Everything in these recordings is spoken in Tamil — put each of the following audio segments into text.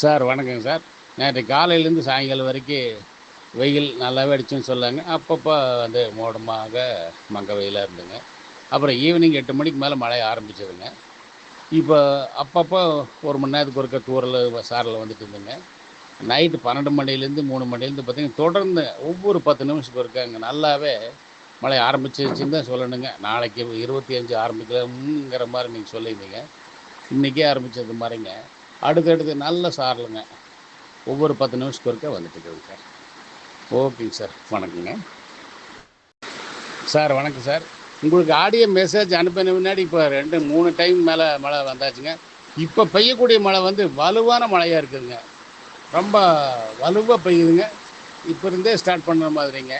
சார் வணக்கங்க சார். நேற்று காலையிலேருந்து சாயங்காலம் வரைக்கும் வெயில் நல்லாவே அடிச்சுன்னு சொல்லாங்க அப்பப்போ வந்து மோடமாக மங்க வெயிலாக இருந்துங்க அப்புறம் ஈவினிங் எட்டு மணிக்கு மேலே மழை ஆரம்பிச்சதுங்க. இப்போ அப்பப்போ ஒரு மணி நேரத்துக்கு ஒருக்க டூரில் சாரில் வந்துட்டு இருந்துங்க. நைட்டு பன்னெண்டு மணிலேருந்து மூணு மணிலேருந்து பார்த்திங்கன்னா தொடர்ந்து ஒவ்வொரு பத்து நிமிஷத்துக்கு இருக்காங்க நல்லாவே மழை ஆரம்பிச்சிருச்சுன்னு தான் சொல்லணுங்க. நாளைக்கு இருபத்தி அஞ்சு ஆரம்பிக்கலங்கிற மாதிரி நீங்கள் சொல்லியிருந்தீங்க. இன்றைக்கே ஆரம்பித்தது மாதிரிங்க. அடுத்தடுத்து நல்ல சாரலுங்க. ஒவ்வொரு பத்து நிமிஷத்துக்கு ஒருக்கா வந்துட்டுருக்குங்க சார் ஓகேங்க சார் வணக்கங்க. சார் வணக்கம் சார். உங்களுக்கு ஆடியோ மெசேஜ் அனுப்பின முன்னாடி இப்போ ரெண்டு மூணு டைம் மேலே மழை வந்தாச்சுங்க. இப்போ பெய்யக்கூடிய மழை வந்து வலுவான மழையாக இருக்குதுங்க. ரொம்ப வலுவாக பெய்யுதுங்க. இப்போ இருந்தே ஸ்டார்ட் பண்ணுற மாதிரிங்க.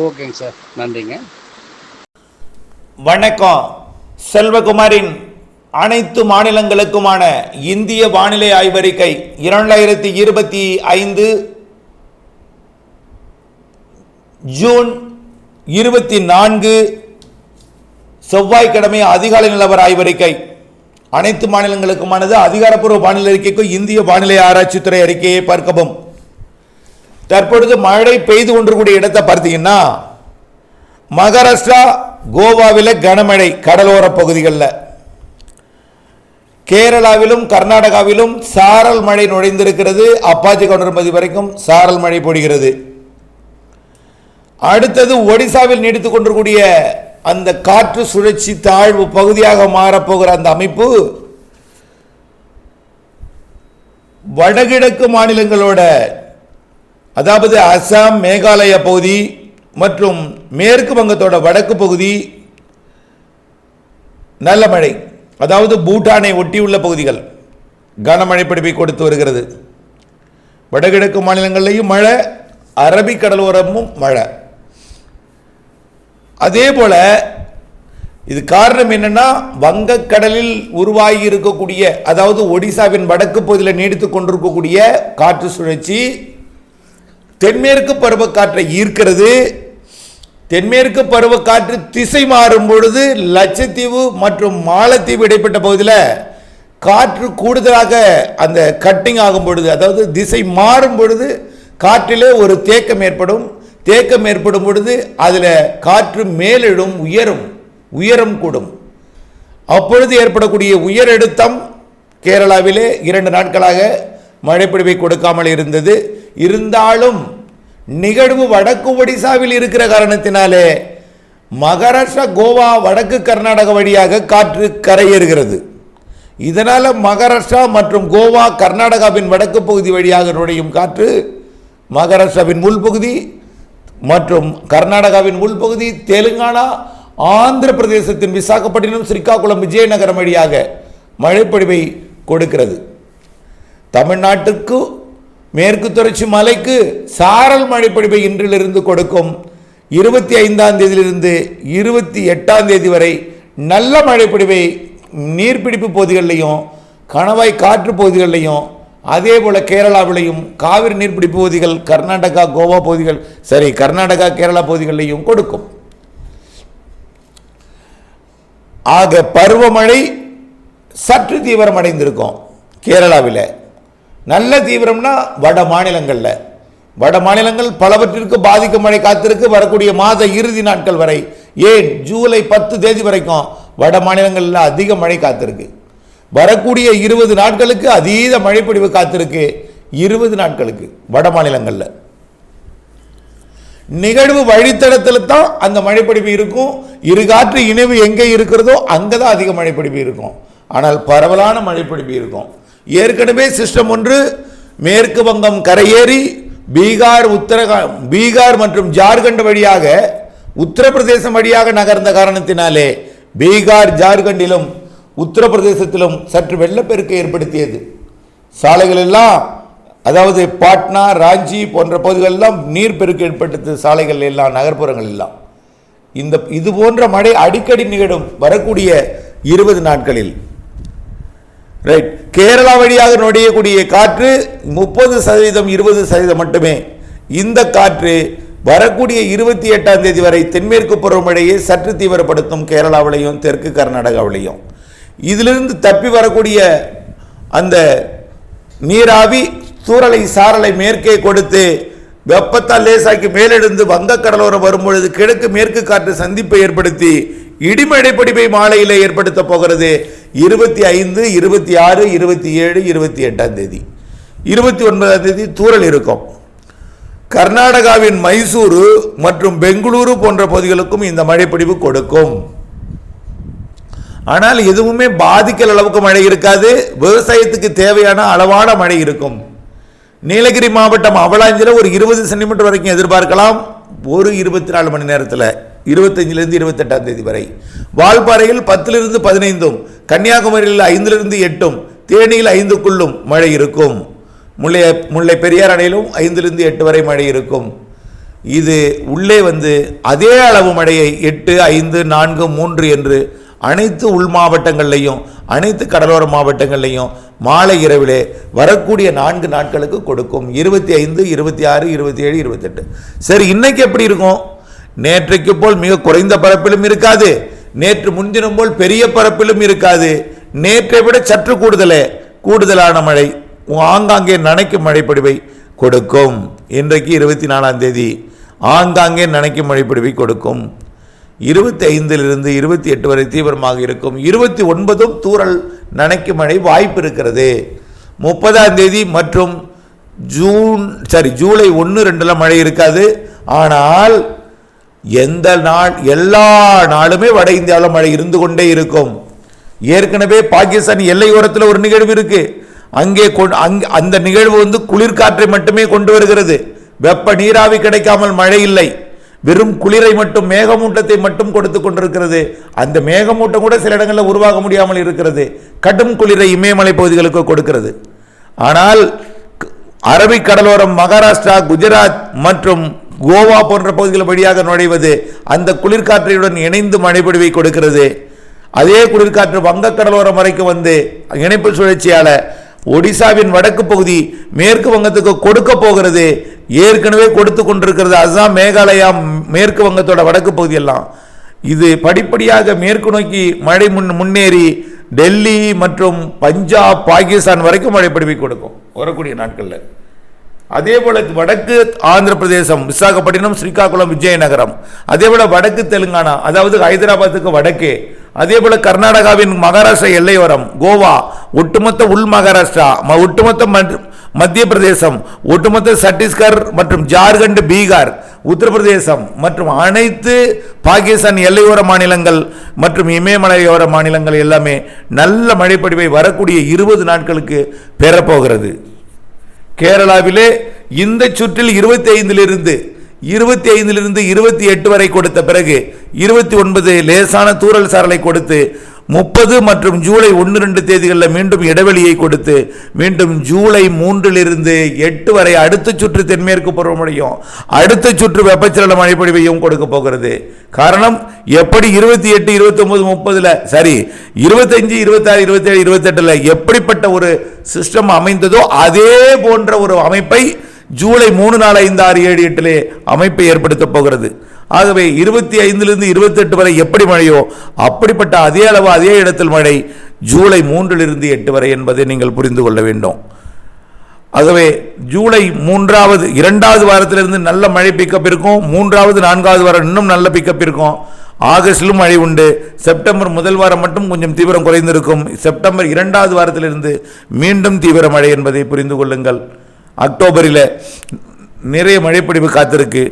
ஓகேங்க சார் நன்றிங்க. வணக்கம். செல்வகுமாரின் அனைத்து மாநிலங்களுக்குமான இந்திய வானிலை ஆய்வறிக்கை இரண்டாயிரத்தி இருபத்தி ஐந்து ஜூன் இருபத்தி நான்கு செவ்வாய்க்கிழமை அதிகாலை நிலவர ஆய்வறிக்கை. அனைத்து மாநிலங்களுக்குமானது அதிகாரப்பூர்வ வானிலை அறிக்கைக்கும் இந்திய வானிலை ஆராய்ச்சித்துறை அறிக்கையை பார்க்கவும். தற்பொழுது மழை பெய்து கொண்டிருக்கூடிய இடத்தை பார்த்தீங்கன்னா மகாராஷ்டிரா கோவாவில் கனமழை கடலோர பகுதிகளில். கேரளாவிலும் கர்நாடகாவிலும் சாரல் மழை நுழைந்திருக்கிறது. அப்பாச்சி கவுண்டர்மதி வரைக்கும் சாரல் மழை பொழிகிறது அடுத்தது ஒடிசாவில் நீடித்துக் கொண்டிருக்கூடிய அந்த காற்று சுழற்சி தாழ்வு பகுதியாக மாறப்போகிற அந்த அமைப்பு வடகிழக்கு மாநிலங்களோட அதாவது அசாம் மேகாலய பகுதி மற்றும் மேற்கு வங்கத்தோட வடக்கு பகுதி நல்ல மழை. அதாவது பூட்டானை ஒட்டியுள்ள பகுதிகள். கனமழை பிடிப்பை கொடுத்து வருகிறது. வடகிழக்கு மாநிலங்கள்லையும் மழை அரபிக் கடலோரமும் மழை. அதே போல இது காரணம் என்னன்னா வங்கக்கடலில் உருவாகி இருக்கக்கூடிய அதாவது ஒடிசாவின் வடக்கு பகுதியில் நீடித்து கொண்டிருக்கக்கூடிய காற்று சுழற்சி தென்மேற்கு பருவக்காற்றை ஈர்க்கிறது தென்மேற்கு பருவக்காற்று திசை மாறும் பொழுது லட்சத்தீவு மற்றும் மாலத்தீவு இடைப்பட்ட பகுதியில் காற்று கூடுதலாக அந்த கட்டிங் ஆகும் பொழுது அதாவது திசை மாறும் பொழுது காற்றிலே ஒரு தேக்கம் ஏற்படும். தேக்கம் ஏற்படும் பொழுது அதில் காற்று மேலெழும் உயரும் உயரம் கூடும். அப்பொழுது ஏற்படக்கூடிய உயரழுத்தம் கேரளாவிலே இரண்டு நாட்களாக மழைப்பிடிவை கொடுக்காமல் இருந்தது. இருந்தாலும் நிகழ்வு வடக்கு ஒடிசாவில் இருக்கிற காரணத்தினாலே மகாராஷ்டிரா கோவா வடக்கு கர்நாடக வழியாக காற்று கரையேறுகிறது. இதனால் மகாராஷ்டிரா மற்றும் கோவா கர்நாடகாவின் வடக்கு பகுதி வழியாக நுழையும் காற்று மகாராஷ்டிராவின் உள்பகுதி மற்றும் கர்நாடகாவின் உள்பகுதி தெலுங்கானா ஆந்திர பிரதேசத்தின் விசாகப்பட்டினம் ஸ்ரீகாகுளம் விஜயநகரம் வழியாக மழைப்பொழிவை கொடுக்கிறது. தமிழ்நாட்டுக்கு மேற்கு தொடர்ச்சி மலைக்கு சாரல் மழைப்பொழிவை இன்றிலிருந்து கொடுக்கும். இருபத்தி ஐந்தாம் தேதியிலிருந்து இருபத்தி எட்டாம் தேதி வரை நல்ல மழைப்பொழிவை நீர்பிடிப்பு பகுதிகளிலையும் கணவாய் காற்று பகுதிகளிலையும் அதே போல் கேரளாவிலையும் காவிரி நீர்பிடிப்பு பகுதிகள் கர்நாடகா கோவா பகுதிகள் சரி கர்நாடகா கேரளா பகுதிகளிலையும் கொடுக்கும். ஆக பருவமழை சற்று தீவிரமடைந்திருக்கும் கேரளாவில். நல்ல தீவிரம்னா வட மாநிலங்களில். வட மாநிலங்கள் பலவற்றிற்கு பாதிக்கும் மழை காத்திருக்கு. வரக்கூடிய மாத இறுதி நாட்கள் வரை ஏன் ஜூலை பத்து தேதி வரைக்கும் வட மாநிலங்களில் அதிக மழை காத்திருக்கு. வரக்கூடிய இருபது நாட்களுக்கு அதீத மழைப்பொழிவு காத்திருக்கு. இருபது நாட்களுக்கு வட மாநிலங்களில். நிகழ்வு வழித்தடத்தில் தான் அந்த மழைப்பொழிவு இருக்கும். இருகாற்று இணைவு எங்கே இருக்கிறதோ அங்கே தான் அதிக மழைப்பொழிவு இருக்கும். ஆனால் பரவலான மழைப்பொழிவு இருக்கும். ஏற்கனவே சிஸ்டம் ஒன்று மேற்கு வங்கம் கரையேறி பீகார் உத்தரகா பீகார் மற்றும் ஜார்க்கண்ட் வழியாக உத்தரப்பிரதேசம் வழியாக நகர்ந்த காரணத்தினாலே பீகார் ஜார்க்கண்டிலும் உத்தரப்பிரதேசத்திலும் சற்று வெள்ளப்பெருக்கு ஏற்படுத்தியது. சாலைகள் எல்லாம் அதாவது பாட்னா ராஞ்சி போன்ற பகுதிகளெல்லாம் நீர்ப்பெருக்கு ஏற்பட்டது சாலைகள் எல்லாம் நகர்ப்புறங்கள் எல்லாம். இந்த இது போன்ற மழை அடிக்கடி நிகழும் வரக்கூடிய இருபது நாட்களில். ரைட் கேரளா வழியாக நுழையக்கூடிய காற்று முப்பது சதவீதம் இருபது சதவீதம் மட்டுமே. இந்த காற்று வரக்கூடிய இருபத்தி எட்டாம் தேதி வரை தென்மேற்கு பருவமழையை சற்று தீவிரப்படுத்தும் கேரளாவிலையும் தெற்கு கர்நாடகாவிலையும். இதிலிருந்து தப்பி வரக்கூடிய அந்த நீராவி சூறலை சாரலை மேற்கே கொடுத்து வெப்பத்தால் லேசாக்கி மேலெழுந்து வங்கக்கடலோரம் வரும்பொழுது கிழக்கு மேற்கு காற்று சந்திப்பை ஏற்படுத்தி இடிமழை பிடிப்பை ஏற்படுத்தப் ஏற்படுத்த போகிறது. இருபத்தி ஐந்து இருபத்தி ஆறு இருபத்தி ஏழு இருபத்தி எட்டாம் தேதி. இருபத்தி ஒன்பதாம் தேதி தூறல் இருக்கும். கர்நாடகாவின் மைசூரு மற்றும் பெங்களூரு போன்ற பகுதிகளுக்கும் இந்த மழைப்பிடிவு கொடுக்கும். ஆனால் எதுவுமே பாதிக்கிற அளவுக்கு மழை இருக்காது. விவசாயத்துக்கு தேவையான அளவான மழை இருக்கும். நீலகிரி மாவட்டம் அவலாஞ்சில ஒரு இருபது சென்டிமீட்டர் வரைக்கும் எதிர்பார்க்கலாம். ஒரு இருபத்தி நாலு மணி நேரத்தில். இருபத்தஞ்சிலிருந்து இருபத்தெட்டாம் தேதி வரை. வால்பாறையில் பத்திலிருந்து பதினைந்தும் கன்னியாகுமரியில் ஐந்திலிருந்து எட்டும் தேனியில் ஐந்துக்குள்ளும் மழை இருக்கும். முல்லை முல்லை பெரியார் அணையிலும் ஐந்திலிருந்து எட்டு வரை மழை இருக்கும். இது உள்ளே வந்து அதே அளவு மழையை எட்டு ஐந்து நான்கு மூன்று என்று அனைத்து உள் மாவட்டங்கள்லையும் அனைத்து கடலோர மாவட்டங்கள்லையும் மாலை இரவிலே வரக்கூடிய நான்கு நாட்களுக்கு கொடுக்கும். இருபத்தி ஐந்து இருபத்தி ஆறு இருபத்தி ஏழு இருபத்தெட்டு சரி இன்னைக்கு எப்படி இருக்கும்? நேற்றைக்கு போல் மிக குறைந்த பரப்பிலும் இருக்காது. நேற்று முன்தினம் போல் பெரிய பரப்பிலும் இருக்காது. நேற்றை விட சற்று கூடுதலே. கூடுதலான மழை ஆங்காங்கே நனைக்கும் மழைப்படிவை கொடுக்கும். இன்றைக்கு இருபத்தி நாலாம் தேதி ஆங்காங்கே நனைக்கும் மழைப்படிவை கொடுக்கும். இருபத்தி ஐந்திலிருந்து இருபத்தி எட்டு வரை தீவிரமாக இருக்கும். இருபத்தி ஒன்பதும் தூறல் நனைக்கும் மழை வாய்ப்பு இருக்கிறது. முப்பதாம் தேதி மற்றும் ஜூன் சாரி ஜூலை ஒன்று ரெண்டுல மழை இருக்காது. ஆனால் எந்த நாள் எல்லா நாளுமே வட இந்தியாவில் மழை இருந்து கொண்டே இருக்கும். ஏற்கனவே பாகிஸ்தான் எல்லையோரத்தில் ஒரு நிகழ்வு இருக்கு. அங்கே அந்த நிகழ்வு வந்து குளிர்காற்றை மட்டுமே கொண்டு வருகிறது. வெப்ப நீராவி கிடைக்காமல் மழை இல்லை. வெறும் குளிரை மட்டும் மேகமூட்டத்தை மட்டும் கொடுத்து கொண்டிருக்கிறது. அந்த மேகமூட்டம் கூட சில இடங்களில் உருவாக முடியாமல் இருக்கிறது. கடும் குளிரை இமயமலை பகுதிகளுக்கு கொடுக்கிறது. ஆனால் அரபிக் கடலோரம் மகாராஷ்டிரா குஜராத் மற்றும் கோவா போன்ற பகுதிகள் வழியாக நுழைவது அந்த குளிர்காற்றையுடன் இணைந்து மழைப்பொழிவை கொடுக்கிறது. அதே குளிர்காற்று வங்கக்கடலோரம் வரைக்கும் வந்து இணைப்பு சுழற்சியால் ஒடிசாவின் வடக்கு பகுதி மேற்கு வங்கத்துக்கு கொடுக்க போகிறது. ஏற்கனவே கொடுத்து கொண்டிருக்கிறது அதுதான் மேகாலயா மேற்கு வங்கத்தோட வடக்கு பகுதியெல்லாம். இது படிப்படியாக மேற்கு நோக்கி மழை முன் முன்னேறி டெல்லி மற்றும் பஞ்சாப் பாகிஸ்தான் வரைக்கும் மழை பிடிவை கொடுக்கும். வரக்கூடிய நாட்களில். அதே போல வடக்கு ஆந்திர பிரதேசம் விசாகப்பட்டினம் ஸ்ரீகாகுளம் விஜயநகரம். அதே போல வடக்கு தெலுங்கானா அதாவது ஹைதராபாத்துக்கு வடக்கே. அதே போல கர்நாடகாவின் மகாராஷ்டிரா எல்லையோரம் கோவா ஒட்டுமொத்த உள் மகாராஷ்டிரா ம- ஒட்டுமொத்த மத்திய பிரதேசம் ஒட்டுமொத்த சத்தீஸ்கர் மற்றும் ஜார்க்கண்ட் பீகார் உத்தரப்பிரதேசம் மற்றும் அனைத்து பாகிஸ்தான் எல்லையோர மாநிலங்கள் மற்றும் இமயமலையோர மாநிலங்கள் எல்லாமே நல்ல மழைப்படிவை வரக்கூடிய இருபது நாட்களுக்கு பெறப்போகிறது. கேரளாவிலே இந்த சுற்றில் இருபத்தி ஐந்திலிருந்து இருபத்தி ஐந்திலிருந்து இருபத்தி எட்டு வரை கொடுத்த பிறகு இருபத்தி ஒன்பது லேசான தூறல் சாரலை கொடுத்து முப்பது மற்றும் ஜூலை ஒன்று ரெண்டு தேதிகளில் மீண்டும் இடைவெளியை கொடுத்து மீண்டும் ஜூலை மூன்றிலிருந்து எட்டு வரை அடுத்த சுற்று தென்மேற்கு பருவமழையும் அடுத்த சுற்று வெப்பச்சலன மழைப்பொழிவையும் கொடுக்க போகிறது. காரணம் எப்படி இருபத்தி எட்டு இருபத்தி ஒன்பது முப்பதுல சரி இருபத்தஞ்சு இருபத்தாறு இருபத்தேழு இருபத்தெட்டுல எப்படிப்பட்ட ஒரு சிஸ்டம் அமைந்ததோ அதே போன்ற ஒரு அமைப்பை ஜூலை மூணு நாலு ஐந்து ஆறு ஏழு எட்டிலே அமைப்பை ஏற்படுத்த போகிறது. ஆகவே இருபத்தி ஐந்திலிருந்து இருபத்தெட்டு வரை எப்படி மழையோ அப்படிப்பட்ட அதே அளவு அதே இடத்தில் மழை ஜூலை மூன்றிலிருந்து எட்டு வரை என்பதை நீங்கள் புரிந்து கொள்ள வேண்டும். ஆகவே ஜூலை மூன்றாவது இரண்டாவது வாரத்திலிருந்து நல்ல மழை பிக்கப் இருக்கும். மூன்றாவது நான்காவது வாரம் இன்னும் நல்ல பிக்கப் இருக்கும். ஆகஸ்டிலும் மழை உண்டு. செப்டம்பர் முதல் வாரம் மட்டும் கொஞ்சம் தீவிரம் குறைந்திருக்கும். செப்டம்பர் இரண்டாவது வாரத்திலிருந்து மீண்டும் தீவிர மழை என்பதை புரிந்து கொள்ளுங்கள். அக்டோபரில் நிறைய மழைப்பொடிவு காத்திருக்கு.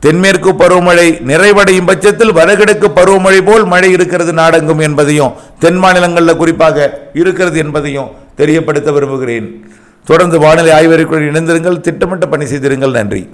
தென்மேற்கு பருவமழை நிறைவடையும் பட்சத்தில் வடகிழக்கு பருவமழை போல் மழை இருக்கிறது நாடெங்கும் என்பதையும் தென் மாநிலங்களில் குறிப்பாக இருக்கிறது என்பதையும் தெரியப்படுத்த விரும்புகிறேன். தொடர்ந்து வானிலை ஆய்வறிக்கையுடன் இணைந்திருங்கள். திட்டமிட்ட பணி செய்திருங்கள். நன்றி.